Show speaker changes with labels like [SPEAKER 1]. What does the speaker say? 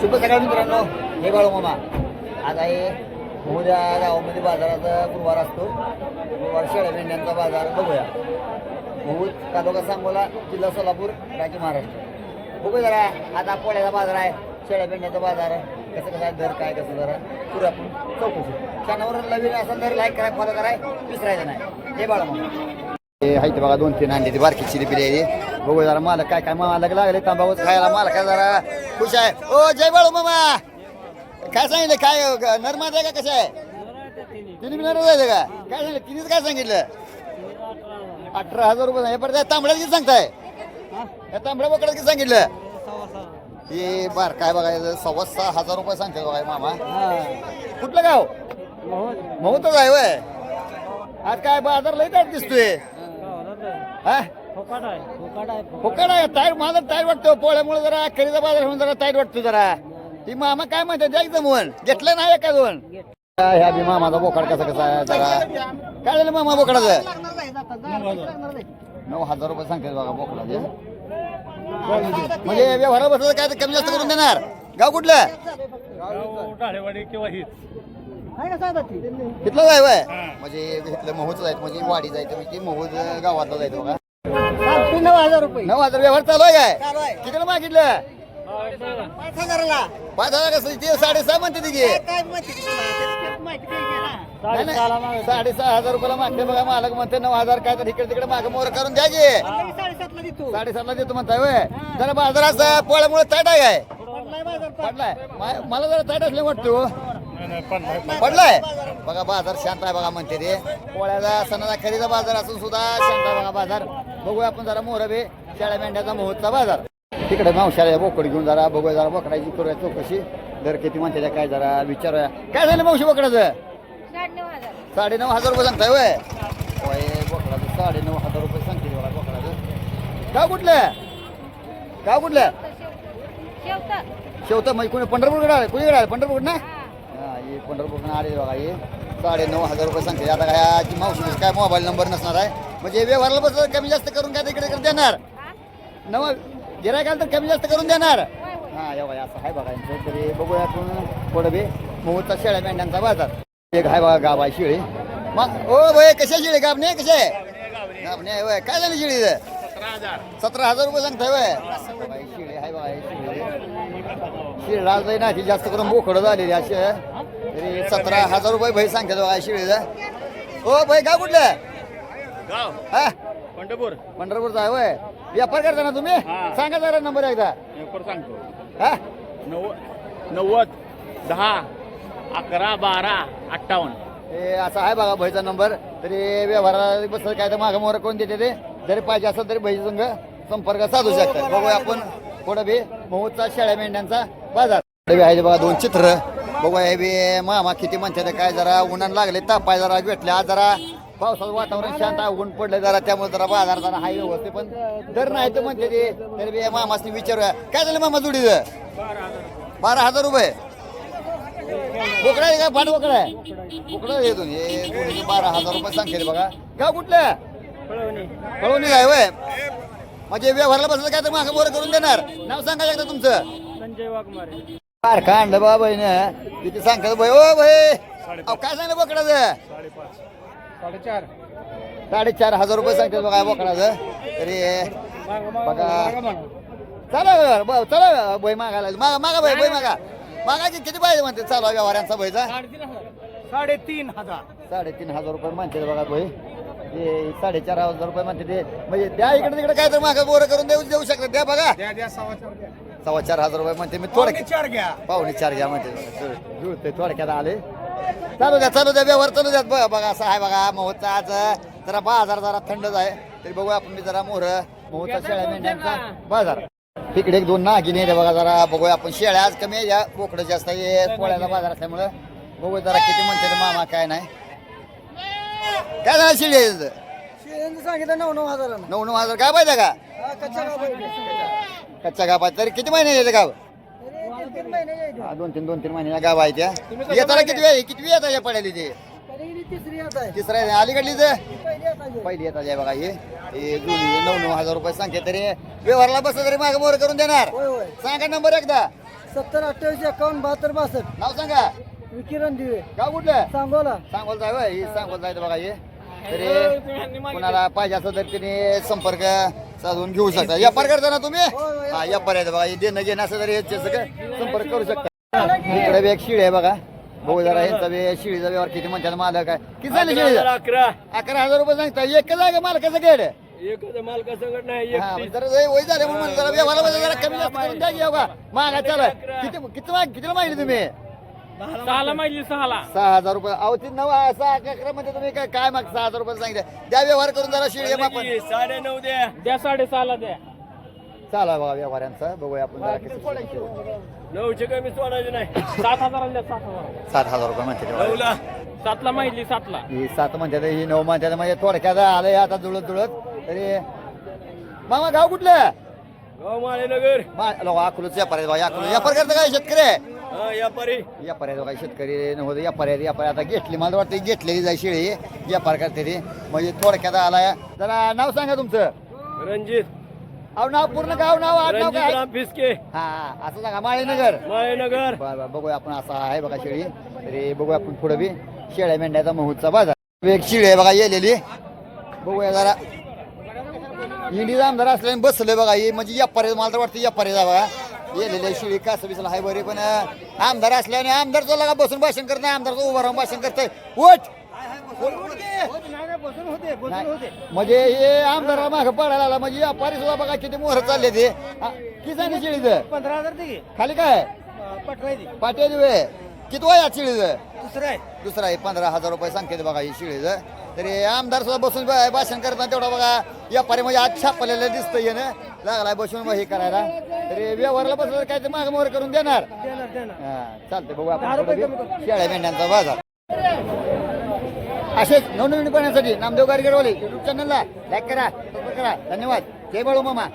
[SPEAKER 1] शुभ सकाळ मित्रांनो. हे बाळू मामा. आज आहे उद्या गावामध्ये बाजाराचा गुरुवार असतो. गुरुवार शेळ्या मेंढ्यांचा बाजार. बघूया. बहुत तालुका सांगोला जिल्हा सोलापूर राज्य महाराष्ट्र. बघू जरा. आता पोळ्याचा बाजार आहे. शेळ्या मेंढ्यांचा बाजार आहे. कसं कसं आहे? दर काय कसं जरा पुढे आपण. चौकशी. चॅनलवर नवीन असेल तर लाईक करा फॉलो करा. विसरायचं नाही. हे बाळू मामा. हे आहे बघा दोन तीन अंडे ती बारकीची चिली आहे बघू जरा मालक काय काय मालक लागले तांबावच खायला मालक काय जरा खुश आहे. ओ जय बाळू मामा. काय सांगितलं? काय नरमाद आहे का कसं? आहे तिन्ही नरमाद आहे का? काय सांगितलं? तिनेच काय सांगितलं? अठरा हजार रुपये हे परत तांबड्यात किती सांगताय? या तांबड्या बोकड्यात किती सांगितलं? हे बार काय बघायचं? सव्वा सहा हजार रुपये सांगते बघाय मामा. कुठलं गाव? महूतच आहे वय आज काय बाजार लई ताट दिसतोय. हा? फुकट आहे टाईट माझा टाईट वाटतो पोळ्यामुळे जरा खरेदीचा बाजार होऊन जरा टाईट वाटतो जरा. ती मामा काय म्हणते द्या जमवून घेतलं नाही का दोन ह्या बी मामाचा बोकड कसा कसा आहे जरा. काय झालं मामा बोकडाचं? नऊ हजार रुपये सांगते बघा बोकडाचे. म्हणजे व्यवहारा बसलं काय तर कमी जास्त करून देणार. गाव कुठलं?
[SPEAKER 2] टाळेवाडी किंवा हीच.
[SPEAKER 1] तिथलं जाय वय? म्हणजे इथलं महूच जायचं म्हणजे वाडी जायचं म्हणजे महूज गावातलं जायचं बघा.
[SPEAKER 3] नऊ हजार रुपये.
[SPEAKER 1] नऊ हजार व्यवहार चालू आहे काय?
[SPEAKER 3] चालू आहे.
[SPEAKER 1] कितीला मागितलं?
[SPEAKER 3] पाच हजाराला.
[SPEAKER 1] पाच हजार कसं? ते साडेसहा म्हणते ती घे
[SPEAKER 3] काय माहिती? माहिती.
[SPEAKER 1] नाही. साडेसहा हजार रुपयाला मागते बघा मालक म्हणते नऊ हजार काय तर इकडे तिकडे मागे मोर करून द्यायचे
[SPEAKER 3] लगेच साडेसातला देतो.
[SPEAKER 1] साडेसातला देतो म्हणताय वय जरा बाजाराचा पोळ्यामुळे ताट आहे. काय
[SPEAKER 3] पडलाय बाजार पाच.
[SPEAKER 1] पडलाय. मा- मला जरा ताट असले वाटतो.
[SPEAKER 2] नाही, नाही, पन्नास
[SPEAKER 1] पडलाय. बघा बाजार शांत आहे बघा म्हणते ते. पोळ्याचा सणाचा खरेदीचा बाजार असून सुद्धा शांत आहे बघा बाजार. बघूया आपण जरा मोरबे शेळ्या मेंढ्याचा मोहचा बाजार. तिकडे मावशाला बोकड घेऊन जरा बघूया जरा बोकडाची करूया चौकशी. दर किती म्हणते काय जरा विचारूया. काय झालं मावशी बोकडाचं? साडे नऊ हजार रुपये सांगताय वय बोकडाचं साडे नऊ हजार रुपये सांगते बघा बोकडाचं. गाव कुठलं? गाव कुठलं? शेवतं म्हणजे कोणी पंढरपूरकडे आलं? कुणीकडे आलं? पंढरपूर ना? हा. हे पंढरपूरकडे आले बघा हे. साडे नऊ हजार रुपये सांगते. आता काय मावशी काय मोबाईल नंबर नसणार आहे? म्हणजे व्यवहाराला बस कमी जास्त करून काय तिकडे इकडे देणार नव गिरायकाला तर कमी जास्त करून देणार? हा एवढा असं आहे बघा यांचं तरी बघूया आपण पुढे बी. मोहचा शेळ्या मेंढ्यांचा बाजार. एक आहे बघा गाव आहे शिळी. मग ओ भाई कशा शिळी? गाबणे कसे गाबणे आहे? होय. काय झालं शिळीचं?
[SPEAKER 2] सतरा हजार
[SPEAKER 1] रुपये सांगताय वय शिळे आहे बाई शिळे. शिळे राजबाई नाही जास्त करून बोकडं झालेली असे तरी सतरा हजार रुपये भाई सांगतात बघा शिळेचं. ओ भाई गाव कुठलं?
[SPEAKER 2] गाव?
[SPEAKER 1] हा?
[SPEAKER 2] पंढरपूर.
[SPEAKER 1] पंढरपूरचा आहे वय व्यापार करता ना तुम्ही?
[SPEAKER 2] हा.
[SPEAKER 1] सांगा जरा नंबर एकदा.
[SPEAKER 2] पेपर सांगतो.
[SPEAKER 1] हा?
[SPEAKER 2] नव्वद नव्वद दहा अकरा बारा अठ्ठावन्न.
[SPEAKER 1] हे असा आहे बघा भाईचा नंबर. तरी व्यवहाराला बसलं काय तर मागं मोर कोण देते ते? जरी पाहिजे असेल तरी भाई संघ संपर्क साधू शकतात. बघूया आपण पुढे बी मोहचा शेळ्या मेंढ्यांचा बाजार. बी आहे बघा दोन चित्र. बघूया हे बी मामा किती म्हणते काय जरा उन्हान लागले तापाय जरा भेटले आज जरा पावसाचं वातावरण शांत आहे ऊन पडलं जरा त्यामुळे जरा बाजार जरा हाय व्यवस्थित पण दर नाही तर म्हणते ते तरी बी मामासनी विचारूया. काय झालं मामा जुडीचं? बारा हजार रुपये. बोकडा आहे का? पाठ बोकडा आहे बोकडा येतो हे दोन्ही बारा हजार रुपये सांगते बघा. गाव कुठलं? कळवणी. काय वय. म्हणजे व्यवहारला बसलं काय तर मागं बोर करून देणार. नाव सांगा एकदा तुमचं.
[SPEAKER 3] संजय वाघमारे.
[SPEAKER 1] फार का आणलं बा बहिण. किती सांगतात बाई ओ भाई अहो काय सांगलं बोकडाचं?
[SPEAKER 3] साडेचार.
[SPEAKER 1] साडेचार हजार रुपये सांगतात बघा बोकडाचं. तरी बघा. चला ब- चला बाई मागायला मागा मागा बाई बाई मागा. मागा की किती पाहिजे म्हणते? चालू व्यवहारांचा बाईचा
[SPEAKER 3] साडेतीन हजार.
[SPEAKER 1] साडेतीन हजार. रुपये म्हणते बघा भाई. ते साडेचार हजार रुपये म्हणते ते. म्हणजे द्या इकडे तिकडे काय तर मागं बोर करून देऊ देऊ शकतात द्या बघा.
[SPEAKER 3] द्या द्या सव्वा चार द्या.
[SPEAKER 1] सव्वा चार हजार रुपये म्हणते मी थोडं
[SPEAKER 3] चार घ्या.
[SPEAKER 1] पाहुणे चार घ्या म्हणते. जुळते थोडक्यात आले. चालू द्या चालू द्या व्यवहार चालू द्या. बघा बघा असं आहे बघा मोहचा आज जरा बाजार जरा थंडच आहे तरी बघूया आपण मी जरा मोहर. मोहचा शेळ्या मेंढ्यांचा. बाजार तिकडे एक दोन नागिने आहे बघा जरा. बघूया आपण शेळ्या आज कमी आहे या. बोकडं जास्त आहे पोळ्याचा बाजार असल्यामुळं. बघूया जरा किती म्हणते मामा काय नाही. काय झालं शेळी आहे
[SPEAKER 3] सांगितलं नऊ नऊ हजार
[SPEAKER 1] नऊ नऊ हजार. काय पाहिजे का?
[SPEAKER 3] कच्च्या गावात.
[SPEAKER 1] कच्च्या गावात. तरी किती महिने येते गाव?
[SPEAKER 3] तीन महिने.
[SPEAKER 1] हा, दोन तीन दोन तीन महिन्या गाव आहे त्या येताना किती वेळ किती वेळ येतात या पडायला ते
[SPEAKER 3] तरी ही तिसरी आहे.
[SPEAKER 1] तिसरा आहे. अलीकडलीच? आहे.
[SPEAKER 3] पहिली आहे.
[SPEAKER 1] पहिली येतात आहे बघा हे. हे जुनी नऊ नऊ हजार रुपये सांगते तरी. व्यवहारला बसलं तरी मागे मोर करून देणार.
[SPEAKER 3] होय होय.
[SPEAKER 1] सांगा नंबर एकदा.
[SPEAKER 3] सत्तर अठ्ठावीस एकावन्न बहात्तर बासष्ट.
[SPEAKER 1] नाव सांगा.
[SPEAKER 3] विकिरण दिवे.
[SPEAKER 1] गाव कुठलं?
[SPEAKER 3] सांगोला.
[SPEAKER 1] सांगोल जाय. ही सांगोल जायचं बघा हे. तरी कुणाला पाहिजे असं तर तिने संपर्क साधून घेऊ शकता. व्यापार करता ना तुम्ही? हा व्यापार आहे बघा हे देणं घेणं असं तरी याचे सगळं संपर्क करू शकता. इकडे बी एक शिळी आहे बघा. भाऊ जरा यांचा बी शिळीचा व्यवहार किती म्हणतात मालक आहे. किती झाले शिळीचा?
[SPEAKER 4] अकरा.
[SPEAKER 1] अकरा हजार रुपये सांगता एक जागा मालकाचं गेड? हा म्हणजे लय वय झाले म्हणून जरा व्यवहारामध्ये जरा कमी जास्त करून द्या की हो का मागा चला. किती किती माग कितीला मागितली तुम्ही?
[SPEAKER 2] सहाला माहिती सहाला.
[SPEAKER 1] सहा हजार रुपये. अहो ती नऊ सहा अकरा मध्ये तुम्ही काय काय माग सहा हजार रुपये सांगितलं. द्या व्यवहार करून जरा शिळी आपण
[SPEAKER 4] साडे नऊ द्या.
[SPEAKER 2] द्या साडेसहाला द्या.
[SPEAKER 1] चाला बघा व्यवहारांचा. बघूया आपण जरा किती.
[SPEAKER 4] नऊशे कमी सोडायचे नाही.
[SPEAKER 2] सात हजाराला द्या सात हजार
[SPEAKER 1] सात हजार रुपये म्हणते.
[SPEAKER 4] नऊला.
[SPEAKER 2] सातला माहिती सातला.
[SPEAKER 1] ही सात म्हणतात ही नऊ म्हणतात म्हणजे थोडक्यात आलंय आता जुळत जुळत. तरी मामा गाव कुठलं?
[SPEAKER 4] गाव माळेनगर.
[SPEAKER 1] मा अकलूच व्यापार आहे अकलूच व्यापार करता काय शेतकरी?
[SPEAKER 4] हा व्यापारी.
[SPEAKER 1] व्यापार बघा शेतकरी नव्हतं व्यापार व्यापार. आता घेतली मला वाटतं घेतलेली जाय शिळी. व्यापार करते ती. म्हणजे थोडक्यात आलाय. जरा नाव सांगा तुमचं.
[SPEAKER 4] रणजित.
[SPEAKER 1] अहो नाव पूर्ण गाव नाव आडनाव काय?
[SPEAKER 4] फिसके.
[SPEAKER 1] हा असं सांगा माळीनगर.
[SPEAKER 4] माळेनगर.
[SPEAKER 1] बरं बघूया आपण असा आहे बघा शेळी. तरी बघूया आपण पुढे बी. शेळ्या मेंढ्याचा महूतचा बाजार. एक शिळी आहे बघा येलेली. बघूया जरा. इंडी आमदार असल्याने बसले बघा ही म्हणजे व्यापारी मला तर वाटतं व्यापारी जा बघा. येलेली शिळी कास बिसला हाय बरे पण आमदार असल्याने आमदारचं लगा बसून भाषण करत नाही आमदारचं उभं राहून भाषण करतंय. उठ. म्हणजे हे आमदार मागं पडायला लागला म्हणजे व्यापारी सुद्धा बघा किती मोहर चालले ते. किती शिळीचं?
[SPEAKER 3] पंधरा हजार
[SPEAKER 1] खाली काय पाटे किती वय शिळीचं?
[SPEAKER 3] दुसरं आहे.
[SPEAKER 1] दुसरा आहे पंधरा हजार रुपये सांगते बघा ही शिळीचं. तरी आमदार सुद्धा बसून ब- भाषण करताना तेवढा बघा. व्यापारी म्हणजे आज छापलेलं दिसतंय ना. लागलाय बसून मग हे करायला. तरी व्यवहारला बसलं तर काय ते माग मोहर करून देणार.
[SPEAKER 3] देणार देणार.
[SPEAKER 1] हा, चालतंय बघू आपण पुढे बी. शेळ्या मेंढ्यांचा बाजार. असेच नवनवीन पाहण्यासाठी नामदेव गारगेडवाले युट्यूब चॅनलला लाईक करा सबस्क्राईब करा. धन्यवाद. जय बाळू मामा.